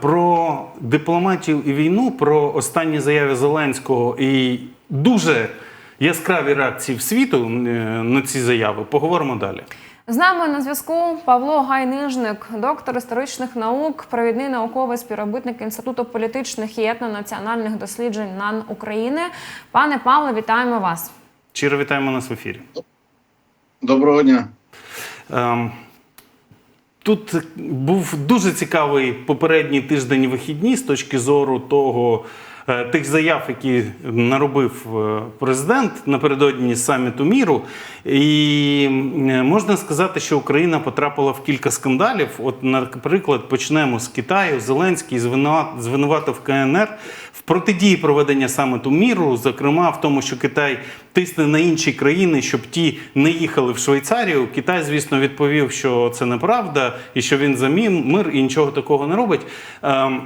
Про дипломатію і війну, про останні заяви Зеленського і дуже яскраві реакції в світу е, на ці заяви поговоримо далі. З нами на зв'язку Павло Гайнижник, доктор історичних наук, провідний науковий співробітник Інституту політичних і етнонаціональних досліджень НАН України. Пане Павле, вітаємо вас. Щиро вітаємо нас в ефірі. Доброго дня. Ем, Тут був дуже цікавий попередній тиждень вихідні з точки зору того, е, тих заяв, які наробив е, президент напередодні саміту міру. І можна сказати, що Україна потрапила в кілька скандалів. От, наприклад, почнемо з Китаю. Зеленський звинуват- звинуватив КНР протидії проведення саміту міру, зокрема в тому, що Китай тисне на інші країни, щоб ті не їхали в Швейцарію. Китай, звісно, відповів, що це неправда і що він за мир і нічого такого не робить. Ем,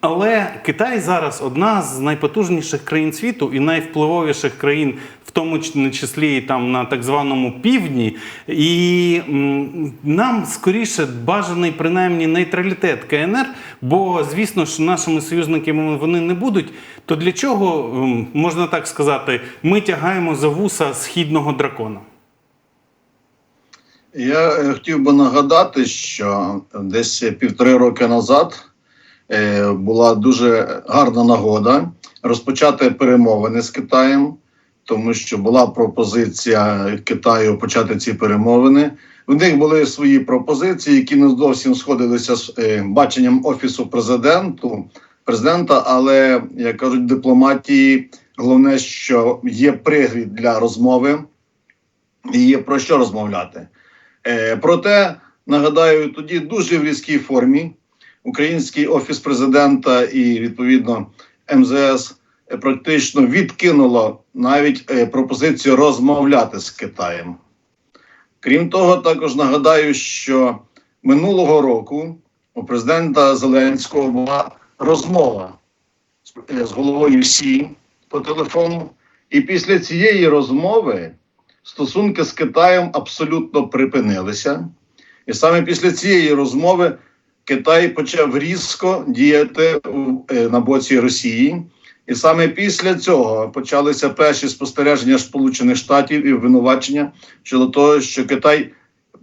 але Китай зараз одна з найпотужніших країн світу і найвпливовіших країн, тому числі і там на так званому півдні. І нам скоріше бажаний принаймні нейтралітет КНР, бо звісно ж нашими союзниками вони не будуть. То для чого можна так сказати, ми тягаємо за вуса східного дракона? Я е, хотів би нагадати, що десь півтори роки назад е, була дуже гарна нагода розпочати перемовини з Китаєм, тому що була пропозиція Китаю почати ці перемовини. В них були свої пропозиції, які не зовсім сходилися з е, баченням офісу президенту президента. Але як кажуть, дипломатії головне, що є пригрід для розмови, і є про що розмовляти. Е, проте нагадаю, тоді дуже в різкій формі український офіс президента і відповідно МЗС практично відкинуло навіть е, пропозицію розмовляти з Китаєм. Крім того, також нагадаю, що минулого року у президента Зеленського була розмова з, е, головою Сі по телефону, і після цієї розмови стосунки з Китаєм абсолютно припинилися. І саме після цієї розмови Китай почав різко діяти е, на боці Росії. І саме після цього почалися перші спостереження Сполучених Штатів і обвинувачення щодо того, що Китай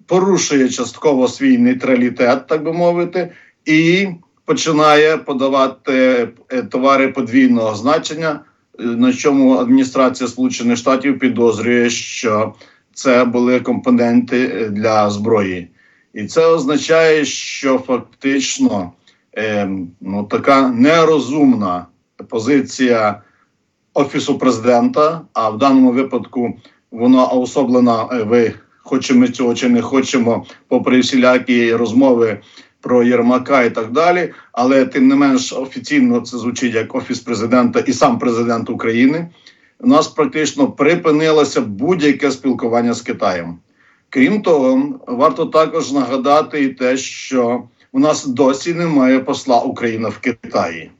порушує частково свій нейтралітет, так би мовити, і починає подавати е, товари подвійного значення, е, на чому адміністрація Сполучених Штатів підозрює, що це були компоненти е, для зброї. І це означає, що фактично е, ну, така нерозумна позиція офісу президента, а в даному випадку вона особлена. е, Ви хочемо цього чи не хочемо, попри всілякі розмови про Єрмака і так далі. Але тим не менш офіційно це звучить як офіс президента і сам президент України. У нас практично припинилося будь-яке спілкування з Китаєм. Крім того, варто також нагадати і те, що у нас досі немає посла України в Китаї.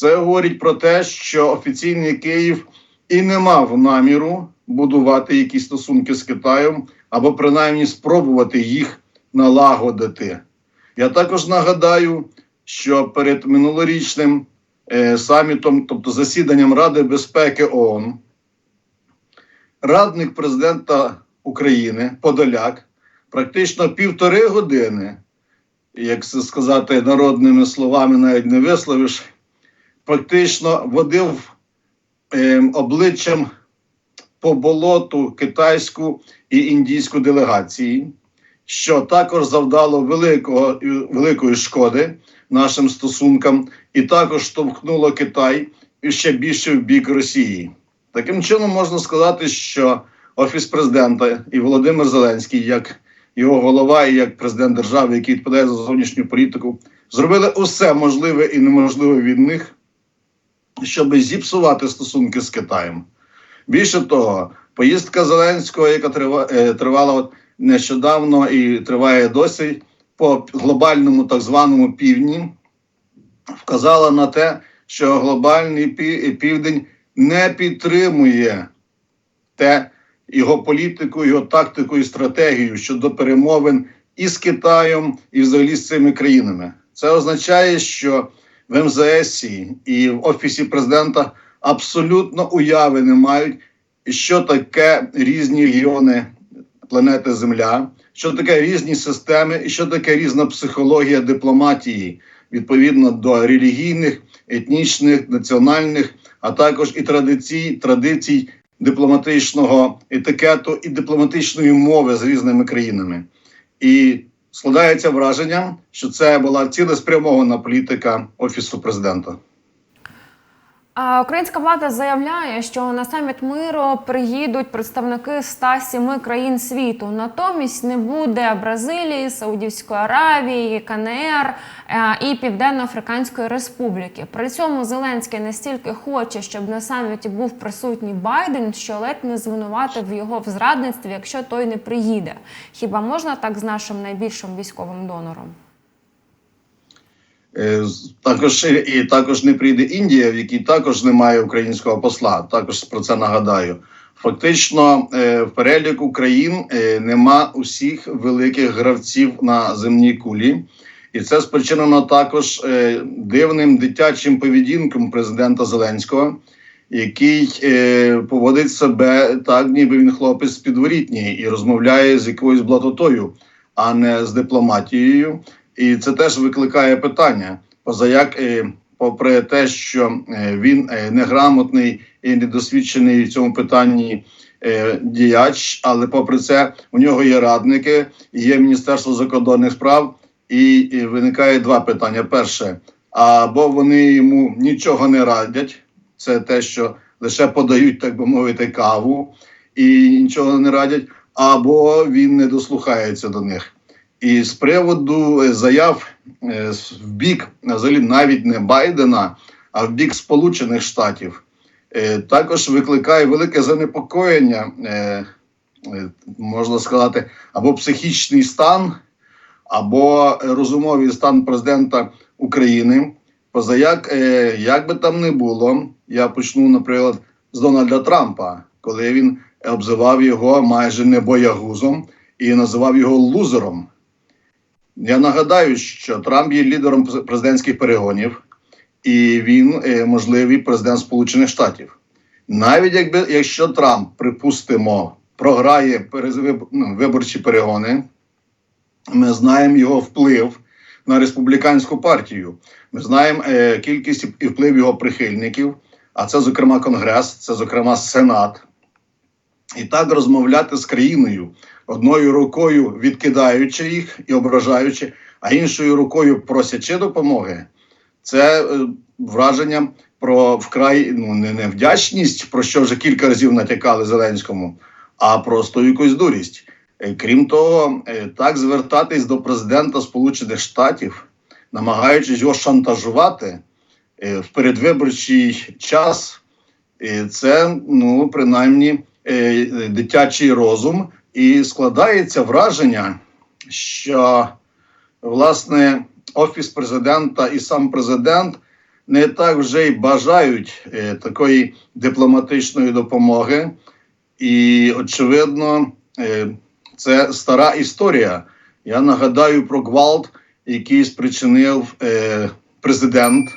Це говорить про те, що офіційний Київ і не мав наміру будувати якісь стосунки з Китаєм або принаймні спробувати їх налагодити. Я також нагадаю, що перед минулорічним е, самітом, тобто засіданням Ради безпеки ООН, радник президента України Подоляк практично півтори години, як це сказати народними словами, навіть не висловиш, практично водив е, обличчям по болоту китайську і індійську делегації, що також завдало великого, великої шкоди нашим стосункам, і також штовхнуло Китай ще більше в бік Росії. Таким чином можна сказати, що офіс президента і Володимир Зеленський, як його голова і як президент держави, який відповідає за зовнішню політику, зробили усе можливе і неможливе від них, щоб зіпсувати стосунки з Китаєм. Більше того, поїздка Зеленського, яка е, тривала нещодавно і триває досі по глобальному так званому півдні, вказала на те, що глобальний південь не підтримує те його політику, його тактику і стратегію щодо перемовин і з Китаєм, і взагалі з цими країнами. Це означає, що в МЗС і в Офісі президента абсолютно уяви не мають, що таке різні регіони планети Земля, що таке різні системи, і що таке різна психологія дипломатії відповідно до релігійних, етнічних, національних, а також і традицій, традицій дипломатичного етикету і дипломатичної мови з різними країнами. І складається враження, що це була цілеспрямована політика офісу президента. А Українська влада заявляє, що на саміт миру приїдуть представники 107 країн світу. Натомість не буде Бразилії, Саудівської Аравії, КНР е, і Південно-Африканської Республіки. При цьому Зеленський настільки хоче, щоб на саміті був присутній Байден, що ледь не звинуватив його в зрадництві, якщо той не приїде. Хіба можна так з нашим найбільшим військовим донором? Е, Також і- і також не прийде Індія, в якій також немає українського посла. Також про це нагадаю. Фактично, е, в переліку країн е, нема усіх великих гравців на земній кулі, і це спричинено також е, дивним дитячим поведінком президента Зеленського, який е, поводить себе так, ніби він хлопець підворітній і розмовляє з якоюсь блатотою, а не з дипломатією. І це теж викликає питання. Позаяк, е, попри те, що е, він е, неграмотний і недосвідчений в цьому питанні діяч, але попри це у нього є радники, є Міністерство закордонних справ, і виникає два питання: перше, або вони йому нічого не радять, це те, що лише подають, так би мовити, каву і нічого не радять, або він не дослухається до них. І з приводу е, заяв е, в бік взагалі навіть не Байдена, а в бік Сполучених Штатів, е, також викликає велике занепокоєння, е, е, можна сказати, або психічний стан, або розумовий стан президента України. Позаяк, е, як би там не було, я почну, наприклад, з Дональда Трампа, коли він обзивав його майже не боягузом і називав його лузером. Я нагадаю, що Трамп є лідером президентських перегонів, і він е, можливий президент Сполучених Штатів. Навіть якби якщо Трамп, припустимо, програє ну, виборчі перегони, ми знаємо його вплив на республіканську партію. Ми знаємо е, кількість і вплив його прихильників, а це, зокрема, Конгрес, це, зокрема, Сенат. І так розмовляти з країною одною рукою відкидаючи їх і ображаючи, а іншою рукою просячи допомоги, це е, враження про вкрай ну не невдячність, про що вже кілька разів натякали Зеленському, а просто якусь дурість. Е, Крім того, е, так звертатись до президента Сполучених Штатів, намагаючись його шантажувати в передвиборчий час, це ну принаймні дитячий розум, і складається враження, що власне офіс президента і сам президент не так вже й бажають е, такої дипломатичної допомоги, і очевидно, е, це стара історія. Я нагадаю про гвалт, який спричинив е, президент,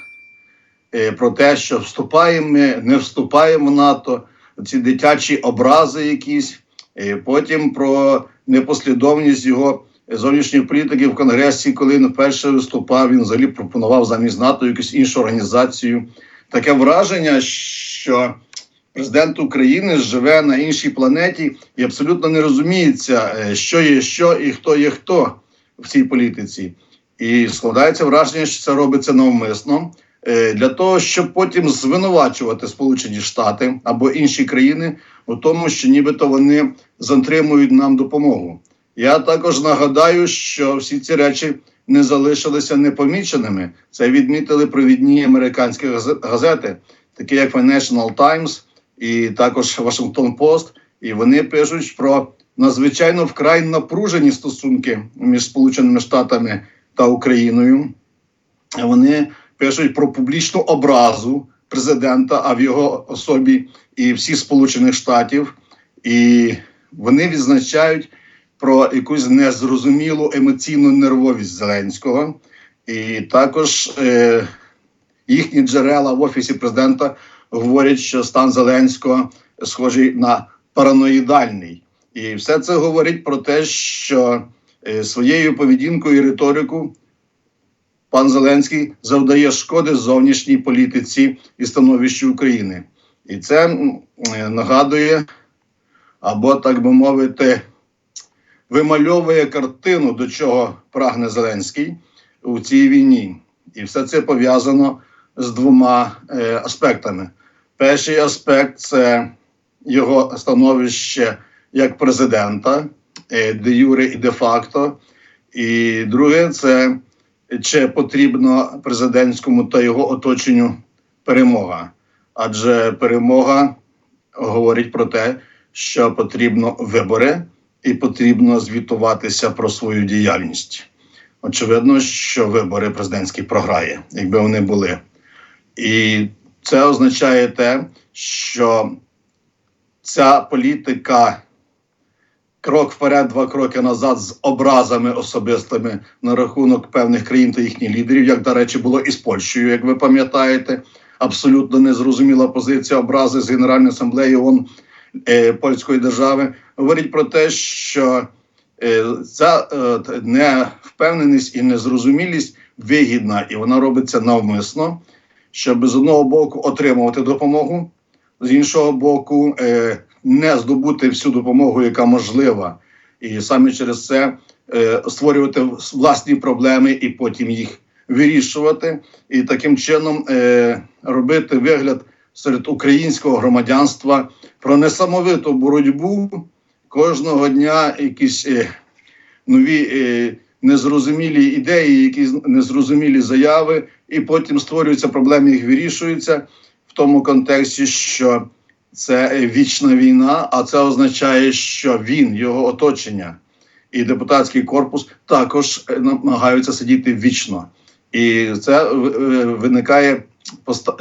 е, про те, що вступаємо не вступаємо в НАТО, ці дитячі образи якісь. Е, Потім про непослідовність його зовнішньої політики в Конгресі, коли він вперше виступав, він взагалі пропонував замість НАТО якусь іншу організацію. Таке враження, що президент України живе на іншій планеті і абсолютно не розуміється, е, що є що і хто є хто в цій політиці. І складається враження, що це робиться навмисно для того, щоб потім звинувачувати Сполучені Штати або інші країни у тому, що нібито вони затримують нам допомогу. Я також нагадаю, що всі ці речі не залишилися непоміченими. Це відмітили провідні американські газети, такі як Financial Times і також Washington Post. І вони пишуть про надзвичайно вкрай напружені стосунки між Сполученими Штатами та Україною. Вони пишуть про публічну образу президента, а в його особі і всіх Сполучених Штатів, і вони відзначають про якусь незрозумілу емоційну нервовість Зеленського. І також е, їхні джерела в офісі президента говорять, що стан Зеленського схожий на параноїдальний. І все це говорить про те, що е, своєю поведінкою і риторикою пан Зеленський завдає шкоди зовнішній політиці і становищу України. І це е, нагадує, або, так би мовити, вимальовує картину, до чого прагне Зеленський у цій війні. І все це пов'язано з двома е, аспектами. Перший аспект це його становище як президента, е, де юре і де факто. І друге, це чи потрібно президентському та його оточенню перемога. Адже перемога говорить про те, що потрібно вибори і потрібно звітуватися про свою діяльність. Очевидно, що вибори президентські програє, якби вони були. І це означає те, що ця політика крок вперед, два кроки назад з образами особистими на рахунок певних країн та їхніх лідерів, як, до речі, було і з Польщею, як ви пам'ятаєте, абсолютно незрозуміла позиція образи з Генеральної асамблеї ООН е, польської держави, говорить про те, що е, ця е, невпевненість і незрозумілість вигідна, і вона робиться навмисно, щоб з одного боку отримувати допомогу, з іншого боку, е, не здобути всю допомогу, яка можлива, і саме через це е, створювати власні проблеми і потім їх вирішувати, і таким чином е, робити вигляд серед українського громадянства про несамовиту боротьбу кожного дня якісь е, нові е, незрозумілі ідеї, якісь незрозумілі заяви, і потім створюються проблеми, їх вирішуються в тому контексті, що це вічна війна, а це означає, що він, його оточення і депутатський корпус також е, намагаються сидіти вічно. І це е, виникає,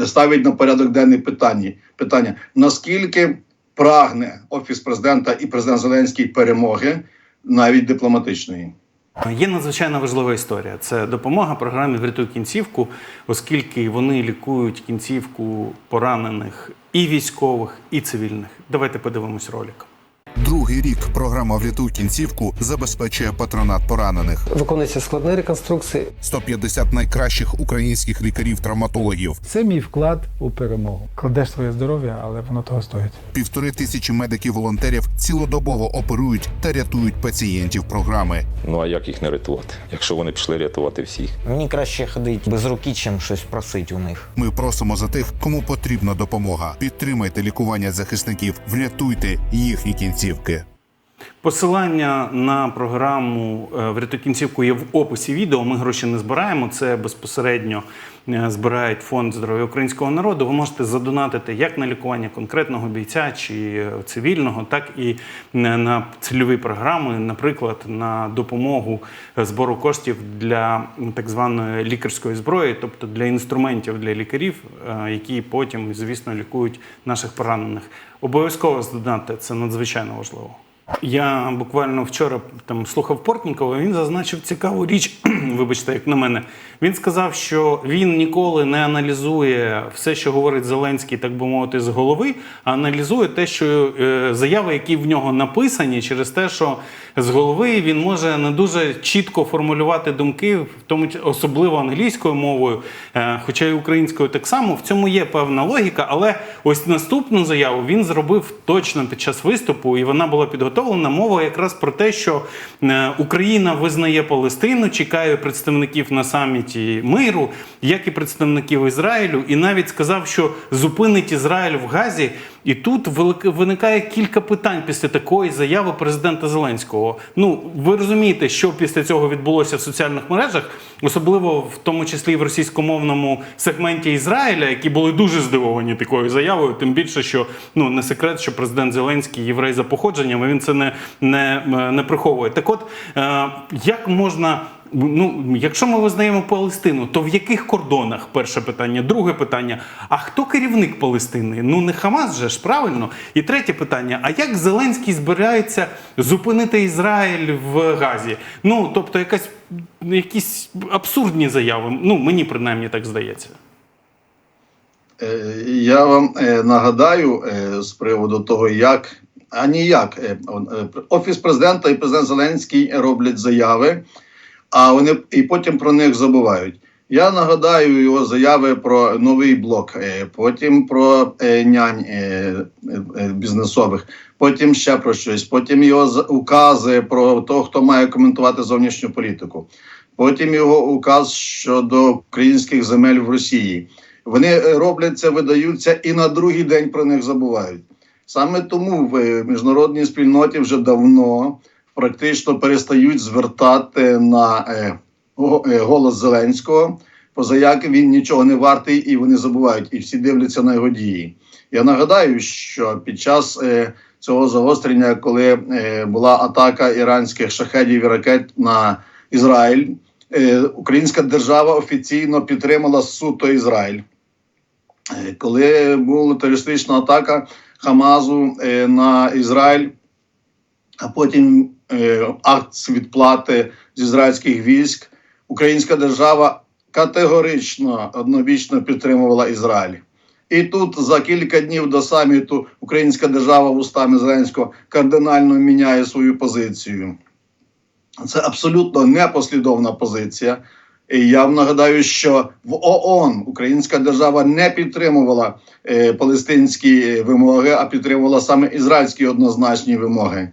ставить на порядок денний питання, питання наскільки прагне офіс президента і президент Зеленський перемоги, навіть дипломатичної. Є надзвичайно важлива історія. Це допомога програмі Врятуй кінцівку, оскільки вони лікують кінцівку поранених і військових, і цивільних. Давайте подивимось ролик. Другий рік програма «Врятуй кінцівку забезпечує патронат поранених. Виконуються складні реконструкції. 150 найкращих українських лікарів-травматологів, Це мій вклад у перемогу. Кладеш своє здоров'я, але воно того стоїть. півтори тисячі медиків-волонтерів цілодобово оперують та рятують пацієнтів програми. Ну а як їх не рятувати, якщо вони пішли рятувати всіх? Мені краще ходити без руки, чим щось просити у них. Ми просимо за тих, кому потрібна допомога. Підтримайте лікування захисників, врятуйте їхні кінцівки. Посилання на програму е, «Врятуй кінцівку є в описі відео. Ми гроші не збираємо. Це безпосередньо збирають фонд здоров'я українського народу. Ви можете задонатити як на лікування конкретного бійця чи е, цивільного, так і е, на цільові програми, наприклад, на допомогу е, збору коштів для так званої лікарської зброї, тобто для інструментів для лікарів, е, які потім, звісно, лікують наших поранених. Обов'язково здонатити, це надзвичайно важливо. Я буквально вчора там слухав Портнікова. Він зазначив цікаву річ. Вибачте, як на мене. Він сказав, що він ніколи не аналізує все, що говорить Зеленський, так би мовити, з голови, а аналізує те, що е, заяви, які в нього написані, через те, що з голови він може не дуже чітко формулювати думки, в тому особливо англійською мовою, е, хоча й українською так само. В цьому є певна логіка, але ось наступну заяву він зробив точно під час виступу, і вона була підготовлена. Мова якраз про те, що е, Україна визнає Палестину, чекає представників на саміті миру, як і представників Ізраїлю, і навіть сказав, що зупинить Ізраїль в Газі. І тут виникає кілька питань після такої заяви президента Зеленського. Ну, ви розумієте, що після цього відбулося в соціальних мережах, особливо в тому числі в російськомовному сегменті Ізраїля, які були дуже здивовані такою заявою. Тим більше, що ну не секрет, що президент Зеленський єврей за походженням, він це не, не, не приховує. Так от, е, як можна Ну, якщо ми визнаємо Палестину, то в яких кордонах? Перше питання. Друге питання: а хто керівник Палестини? Ну не Хамас же ж правильно. І третє питання: а як Зеленський збирається зупинити Ізраїль в Газі? Ну тобто, якась якісь абсурдні заяви. Ну мені принаймні так здається. Е, Я вам е, нагадаю е, з приводу того, як а ніяк офіс президента і президент Зеленський роблять заяви, а вони і потім про них забувають. Я нагадаю його заяви про новий блок, е, потім про е, нянь е, бізнесових, потім ще про щось, потім його укази про того, хто має коментувати зовнішню політику, потім його указ щодо українських земель в Росії. Вони роблять це, видаються і на другий день про них забувають. Саме тому в міжнародній спільноті вже давно практично перестають звертати на е, е, голос Зеленського, поза як він нічого не вартий, і вони забувають, і всі дивляться на його дії. Я нагадаю, що під час е, цього загострення, коли була атака іранських шахедів і ракет на Ізраїль, українська держава офіційно підтримала суто Ізраїль. Коли була терористична атака Хамазу на Ізраїль, а потім акт відплати з ізраїльських військ, українська держава категорично однобічно підтримувала Ізраїль. І тут за кілька днів до саміту українська держава вустами Зеленського кардинально міняє свою позицію. Це абсолютно непослідовна позиція. І я вам нагадаю, що в ООН українська держава не підтримувала е, палестинські е, вимоги, а підтримувала саме ізраїльські однозначні вимоги.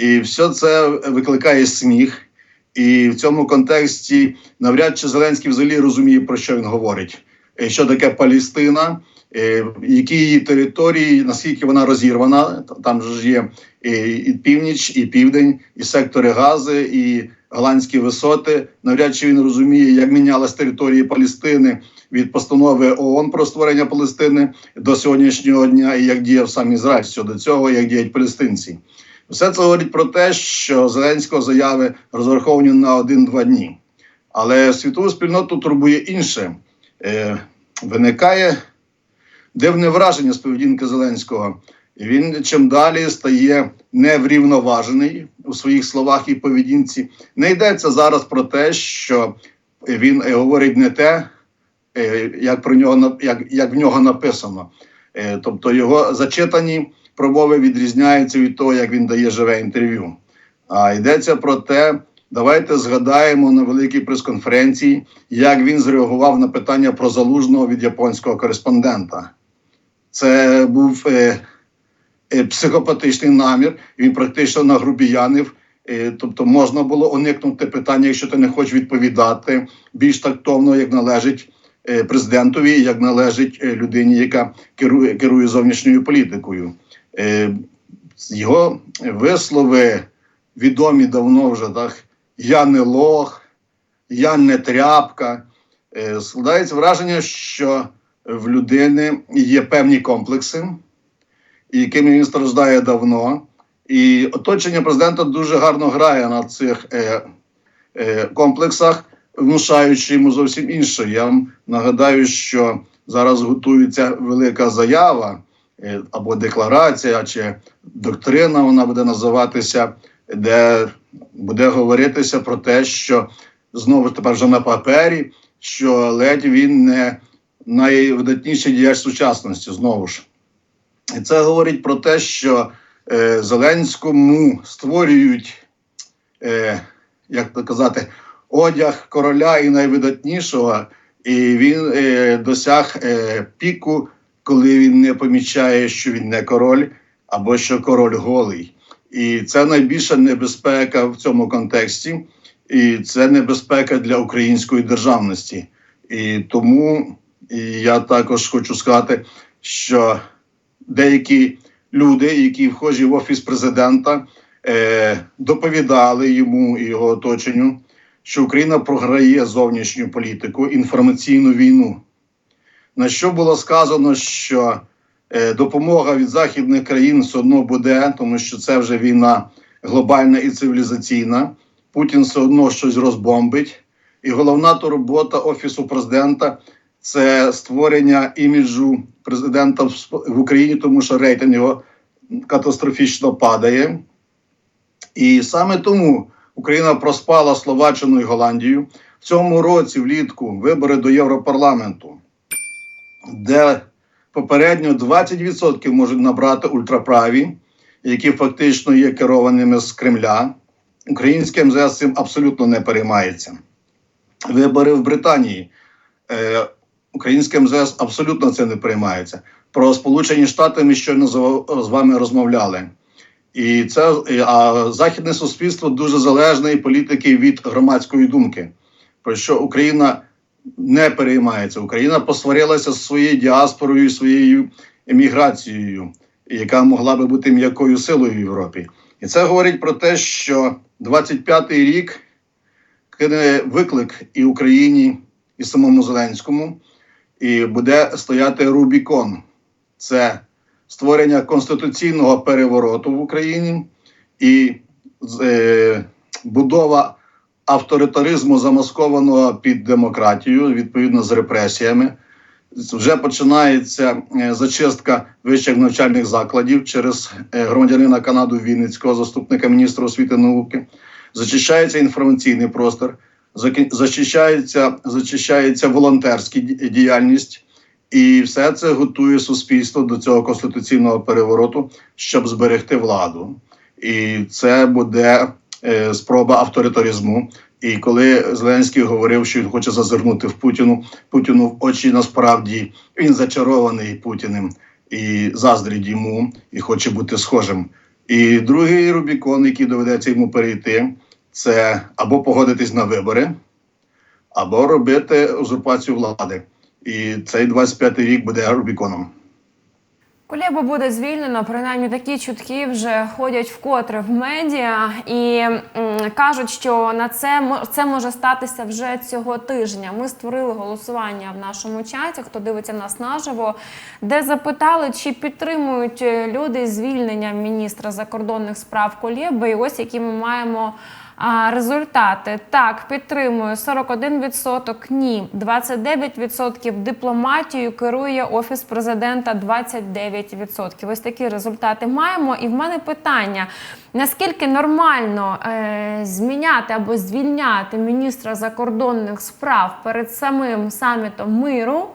І все це викликає сміх. І в цьому контексті навряд чи Зеленський взагалі розуміє, про що він говорить. Е, Що таке Палістина, е, які її території, наскільки вона розірвана. Там ж є і, і північ, і південь, і сектори Гази, і голландські висоти. Навряд чи він розуміє, як мінялась території Палестини від постанови ООН про створення Палестини до сьогоднішнього дня, і як діяв сам Ізраїль щодо цього, як діють палестинці. Все це говорить про те, що Зеленського заяви розраховані на один-два дні. Але світову спільноту турбує інше. Е, виникає дивне враження з поведінки Зеленського. Він чим далі стає неврівноважений у своїх словах і поведінці. Не йдеться зараз про те, що він е, говорить не те, е, як про нього як, як в нього написано. Е, Тобто його зачитані промови відрізняються від того, як він дає живе інтерв'ю. А йдеться про те, давайте згадаємо на великій прес-конференції, як він зреагував на питання про залужного від японського кореспондента. Це був е, е, психопатичний намір. Він практично нагрубіянив. Е, тобто можна було уникнути питання, якщо ти не хочеш відповідати більш тактовно, як належить е, президентові, як належить е, людині, яка керує, керує зовнішньою політикою. Е, його вислови відомі давно вже так. Я не лох, я не тряпка. Е, складається враження, що в людини є певні комплекси, якими він страждає давно. І оточення президента дуже гарно грає на цих е, е, комплексах, внушаючи йому зовсім інше. Я вам нагадаю, що зараз готується велика заява або декларація, чи доктрина вона буде називатися, де буде говоритися про те, що знову тепер вже на папері, що ледь він не найвидатніший діяч сучасності знову ж. І це говорить про те, що е, Зеленському створюють, е, як то казати, одяг короля і найвидатнішого, і він е, досяг е, піку, коли він не помічає, що він не король, або що король голий. І це найбільша небезпека в цьому контексті, і це небезпека для української державності. І тому я також хочу сказати, що деякі люди, які вхожі в офіс президента, е, доповідали йому і його оточенню, що Україна програє зовнішню політику, інформаційну війну. На що було сказано, що е, допомога від західних країн все одно буде, тому що це вже війна глобальна і цивілізаційна. Путін все одно щось розбомбить. І головна турбота Офісу президента це створення іміджу президента в Україні, тому що рейтинг його катастрофічно падає. І саме тому Україна проспала Словаччину і Голландію. В цьому році влітку вибори до Європарламенту, де попередньо 20% можуть набрати ультраправі, які фактично є керованими з Кремля. Українське МЗС цим абсолютно не переймається. Вибори в Британії. Е, Українське МЗС абсолютно це не переймається. Про Сполучені Штати ми щойно з вами розмовляли. І це а західне суспільство дуже залежне і політики від громадської думки. Про що Україна не переймається. Україна посварилася з своєю діаспорою, своєю еміграцією, яка могла би бути м'якою силою в Європі. І це говорить про те, що 25-й рік кине виклик і Україні, і самому Зеленському, і буде стояти Рубікон. Це створення конституційного перевороту в Україні і е, будова авторитаризму, замаскованого під демократію, відповідно з репресіями. Вже починається е, зачистка вищих навчальних закладів через е, громадянина Канаду Вінницького, заступника міністра освіти і науки. Зачищається інформаційний простор, зачищається, зачищається волонтерська діяльність, і все це готує суспільство до цього конституційного перевороту, щоб зберегти владу. І це буде спроба авторитаризму. І коли Зеленський говорив, що він хоче зазирнути в Путіну, Путіну в очі насправді він зачарований Путіним і заздрить йому, і хоче бути схожим. І другий Рубікон, який доведеться йому перейти, це або погодитись на вибори, або робити узурпацію влади. І цей 25-й рік буде Рубіконом. Кулєбу буде звільнено. Принаймні такі чутки вже ходять вкотре в медіа і м, кажуть, що на це це може статися вже цього тижня. Ми створили голосування в нашому чаті. Хто дивиться нас наживо, де запитали, чи підтримують е, люди звільнення міністра закордонних справ Кулєби. І ось які ми маємо. А, результати так підтримую 41%, ні, 29% дипломатію керує офіс президента 29%. Ось такі результати маємо. І в мене питання: наскільки нормально е, зміняти або звільняти міністра закордонних справ перед самим самітом миру,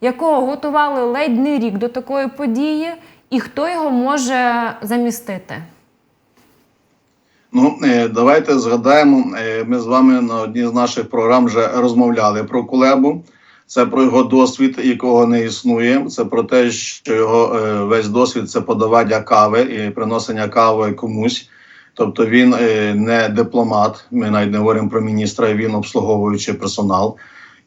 якого готували ледь не рік до такої події, і хто його може замістити? Ну, е, давайте згадаємо. е, Ми з вами на одній з наших програм вже розмовляли про Кулебу. Це про його досвід, якого не існує. Це про те, що його е, весь досвід це подавання кави і приносення кави комусь. Тобто він не дипломат. Ми навіть не говоримо про міністра, він обслуговуючий персонал.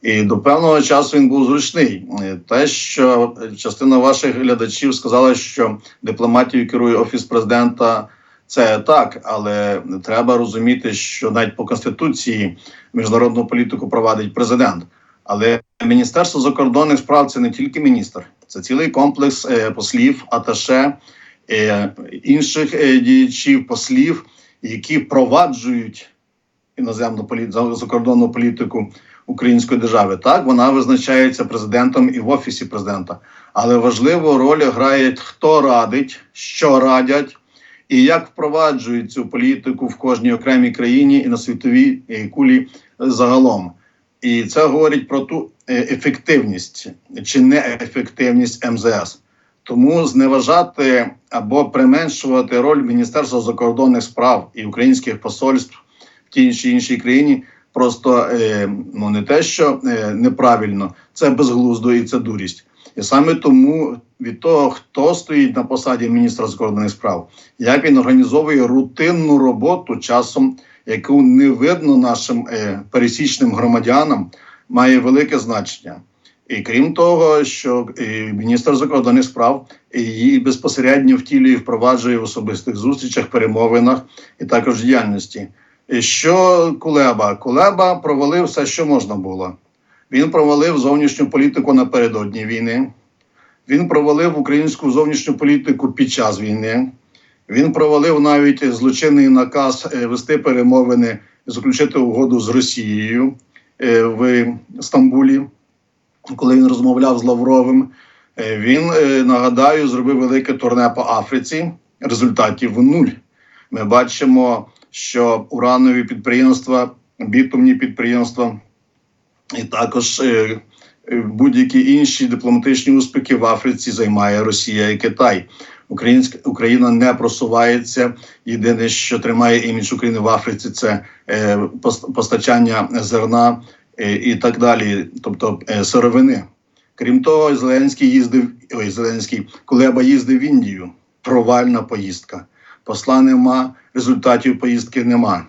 І до певного часу він був зручний. Те, що частина ваших глядачів сказала, що дипломатією керує офіс президента. Це так, але треба розуміти, що навіть по конституції міжнародну політику провадить президент. Але Міністерство закордонних справ це не тільки міністр, це цілий комплекс е, послів, аташе, е, інших е, діячів, послів, які проваджують іноземну політику, закордонну політику української держави. Так вона визначається президентом і в офісі президента. Але важливу роль грає хто радить, що радять і як впроваджують цю політику в кожній окремій країні і на світовій кулі загалом. І це говорить про ту е, ефективність чи неефективність МЗС. Тому зневажати або применшувати роль Міністерства закордонних справ і українських посольств в тій чи іншій країні просто е, ну не те, що е, неправильно, це безглуздо і це дурість. І саме тому від того, хто стоїть на посаді міністра закордонних справ, як він організовує рутинну роботу часом, яку не видно нашим е, пересічним громадянам, має велике значення. І крім того, що е, міністр закордонних справ її безпосередньо втілює, і впроваджує в особистих зустрічах, перемовинах і також діяльності. І що Кулеба? Кулеба провалив все, що можна було. Він провалив зовнішню політику напередодні війни. Він провалив українську зовнішню політику під час війни. Він провалив навіть злочинний наказ е, вести перемовини, заключити угоду з Росією. е, в Стамбулі, коли він розмовляв з Лавровим. Е, Він, нагадаю, зробив велике турне по Африці. Результатів нуль. Ми бачимо, що уранові підприємства, бітумні підприємства, і також е, е, будь-які інші дипломатичні успіхи в Африці займає Росія і Китай. Українська Україна не просувається. Єдине, що тримає імідж України в Африці, це е, постачання зерна і так далі, тобто сировини. Крім того, Зеленський їздив, ой, Зеленський, Кулеба їздив в Індію. Провальна поїздка. Посла нема, результатів поїздки нема.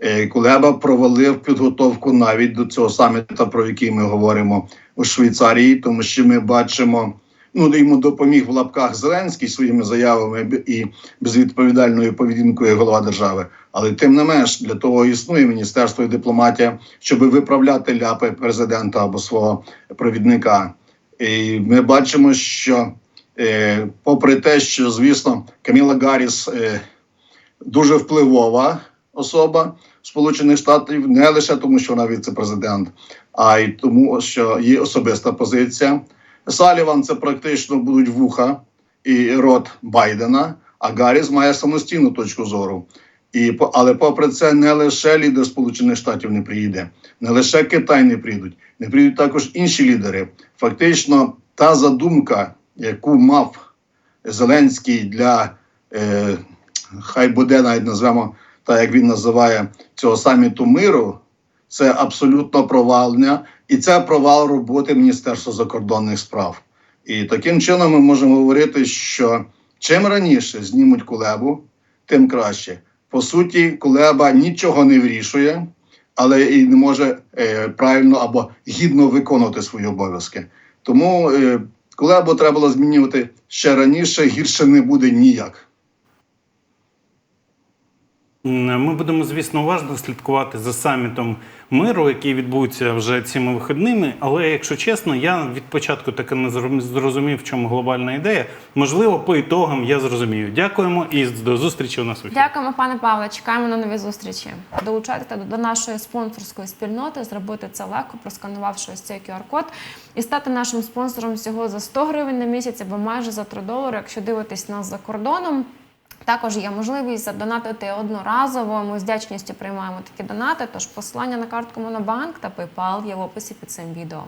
Е, Кулеба провалив підготовку навіть до цього саміта, про який ми говоримо у Швейцарії, тому що ми бачимо, ну йому допоміг в лапках Зеленський своїми заявами і безвідповідальною поведінкою голова держави. Але тим не менш для того існує міністерство і дипломатія, щоб виправляти ляпи президента або свого провідника. І ми бачимо, що е, попри те, що звісно Каміла Гарріс е, дуже впливова особа Сполучених Штатів, не лише тому, що вона віце-президент, а й тому, що є особиста позиція. Саліван це практично будуть вуха і рот Байдена, а Гарріс має самостійну точку зору. І але попри це не лише лідер Сполучених Штатів не приїде, не лише Китай не прийдуть, не прийдуть також інші лідери. Фактично, та задумка, яку мав Зеленський для е, хай буде навіть назвемо так, як він називає цього саміту миру, це абсолютно провальня, і це провал роботи Міністерства закордонних справ. І таким чином ми можемо говорити, що чим раніше знімуть Кулебу, тим краще. По суті, Кулеба нічого не вирішує, але і не може е, правильно або гідно виконувати свої обов'язки. Тому е, Кулебу треба було змінювати ще раніше, гірше не буде ніяк. Ми будемо, звісно, уважно слідкувати за самітом миру, який відбудеться вже цими вихідними. Але якщо чесно, я від початку таки не зрозумів, в чому глобальна ідея. Можливо, по ітогам я зрозумію. Дякуємо і до зустрічі у нас в. Дякуємо, пане Павле. Чекаємо на нові зустрічі. Долучайтеся до нашої спонсорської спільноти, зробити це легко, просканувавши ось цей QR-код і стати нашим спонсором всього за 100 гривень на місяць або майже за 3 долари, якщо дивитесь нас за кордоном. Також є можливість задонатити одноразово. Ми з вдячністю приймаємо такі донати. Тож посилання на картку Монобанк та PayPal є в описі під цим відео.